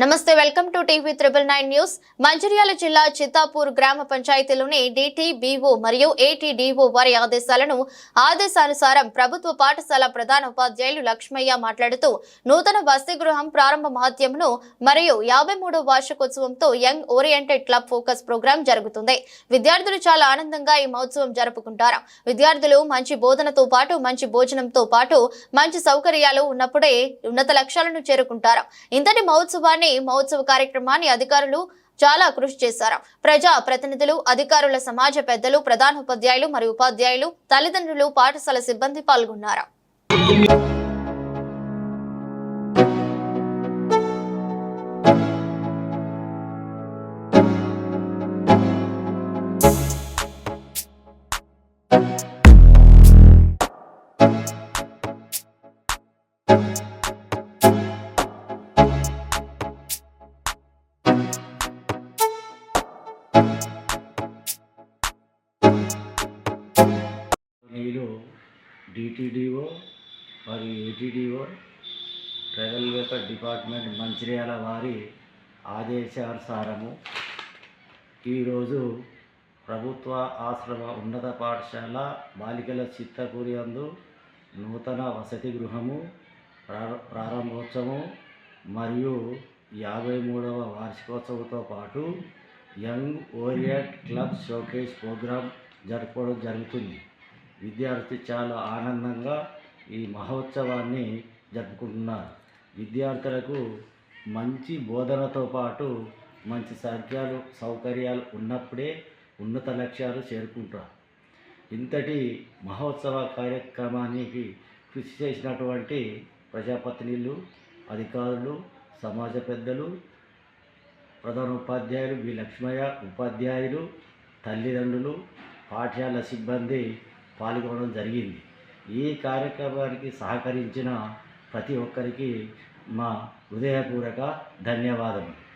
నమస్తే welcome to TV triple nine news. Mancherial జిల్లా చిత్తాపూర్ గ్రామ పంచాయతీలోని డిటిబిఓ మరియు ఏటీడీఓ వారి ఆదేశాలను ఆదేశానుసారం ప్రభుత్వ పాఠశాల ప్రధాన ఉపాధ్యాయులు లక్ష్మయ్య మాట్లాడుతూ నూతన వసతి గృహం ప్రారంభ మాధ్యమను మరియు యాభై మూడో వార్షికోత్సవంతో young oriented club focus programme జరుగుతుంది. విద్యార్థులు చాలా ఆనందంగా ఈ మహోత్సవం జరుపుకుంటారు. విద్యార్థులు మంచి బోధనతో పాటు మంచి భోజనంతో పాటు మంచి సౌకర్యాలు ఉన్నప్పుడే ఉన్నత లక్ష్యాలను చేరుకుంటారు. ఇంతటి మహోత్సవాన్ని మహోత్సవ కార్యక్రమాన్ని అధికారులు చాలా కృషి చేశారు. ప్రజా ప్రతినిధులు అధికారుల సమాజ పెద్దలు ప్రధానోపాధ్యాయులు మరియు ఉపాధ్యాయులు తల్లిదండ్రులు పాఠశాల సిబ్బంది పాల్గొన్నారు. డిటిడిఓ మరియు ATDO tribal welfare department Mancherial వారి ఆదేశానుసారము ఈరోజు ప్రభుత్వ ఆశ్రమ ఉన్నత పాఠశాల బాలికల చిత్తకూరి అందు నూతన వసతి గృహము ప్రారంభోత్సవం మరియు యాభై మూడవ వార్షికోత్సవంతో పాటు young orient club showcase programme జరుపుకోవడం జరుగుతుంది. విద్యార్థి చాలా ఆనందంగా ఈ మహోత్సవాన్ని జరుపుకుంటున్నారు. విద్యార్థులకు మంచి బోధనతో పాటు మంచి సౌకర్యాలు సౌకర్యాలు ఉన్నప్పుడే ఉన్నత లక్ష్యాలు చేరుకుంటారు. ఇంతటి మహోత్సవ కార్యక్రమానికి కృషి చేసినటువంటి ప్రజాప్రతినిధులు అధికారులు సమాజ పెద్దలు ప్రధాన ఉపాధ్యాయులు వి లక్ష్మయ్య ఉపాధ్యాయులు తల్లిదండ్రులు పాఠశాల సిబ్బంది పాల్గొనడం జరిగింది. ఈ కార్యక్రమానికి సహకరించిన ప్రతి ఒక్కరికి మా హృదయపూర్వక ధన్యవాదములు.